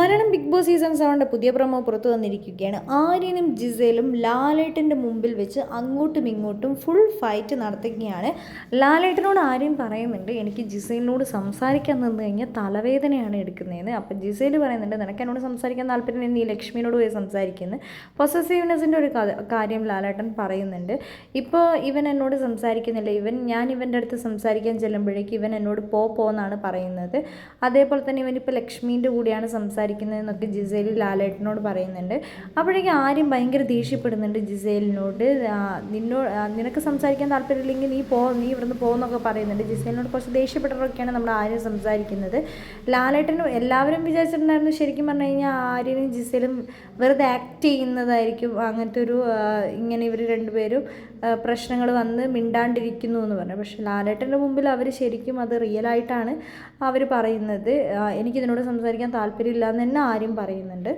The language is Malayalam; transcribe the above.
മലയാളം ബിഗ് ബോസ് സീസൺ സെവന്റെ പുതിയ പ്രമോ പുറത്തു വന്നിരിക്കുകയാണ്. ആര്യനും ജിസേലും ലാലേട്ടന്റെ മുമ്പിൽ വെച്ച് അങ്ങോട്ടും ഇങ്ങോട്ടും ഫുൾ ഫൈറ്റ് നടത്തുകയാണ്. ലാലേട്ടനോട് ആര്യം പറയുന്നുണ്ട് എനിക്ക് ജിസേലിനോട് സംസാരിക്കാൻ നിന്ന് കഴിഞ്ഞാൽ തലവേദനയാണ് എടുക്കുന്നതെന്ന്. അപ്പം ജിസേൽ പറയുന്നുണ്ട് നിനക്ക് എന്നോട് സംസാരിക്കാൻ താല്പര്യം നീ ലക്ഷ്മിയോട് പോയി സംസാരിക്കുന്നത് പൊസസീവ്നെസ്സിന്റെ ഒരു കാര്യം ലാലേട്ടൻ പറയുന്നുണ്ട്. ഇപ്പോൾ ഇവൻ എന്നോട് സംസാരിക്കുന്നില്ല. ഇവൻ ഞാൻ ഇവന്റെ അടുത്ത് സംസാരിക്കാൻ ചെല്ലുമ്പോഴേക്ക് ഇവൻ എന്നോട് പോ പോന്നാണ് പറയുന്നത്. അതേപോലെ തന്നെ ഇവനിപ്പോൾ ലക്ഷ്മീന്റെ കൂടെയാണ് സംസാരിക്കുന്നതെന്നൊക്കെ ജിസേൽ ലാലേട്ടനോട് പറയുന്നുണ്ട്. അപ്പോഴേക്കും ആര്യം ഭയങ്കര ദേഷ്യപ്പെടുന്നുണ്ട് ജിസേലിനോട്. നിന്നോട് നിനക്ക് സംസാരിക്കാൻ താല്പര്യമില്ലെങ്കിൽ നീ പോ നീ ഇവിടുന്ന് പോകുന്നൊക്കെ പറയുന്നുണ്ട്. ജിസേലിനോട് കുറച്ച് ദേഷ്യപ്പെട്ടവരൊക്കെയാണ് നമ്മൾ ആര്യം സംസാരിക്കുന്നത്. ലാലേട്ടനും എല്ലാവരും വിചാരിച്ചിട്ടുണ്ടായിരുന്നു ശരിക്കും പറഞ്ഞു കഴിഞ്ഞാൽ ആര്യനും ജിസേലും വെറുതെ ആക്ട് ചെയ്യുന്നതായിരിക്കും. അങ്ങനത്തെ ഒരു ഇങ്ങനെ ഇവർ രണ്ടുപേരും പ്രശ്നങ്ങൾ വന്ന് മിണ്ടാണ്ടിരിക്കുന്നു എന്ന് പറഞ്ഞു. പക്ഷേ ലാലേട്ടന്റെ മുമ്പിൽ അവർ ശരിക്കും അത് റിയലായിട്ടാണ് അവർ പറയുന്നത്. എനിക്കിതിനോട് സംസാരിക്കാൻ താല്പര്യമില്ല തന്നെ ആരും പറയുന്നുണ്ട്.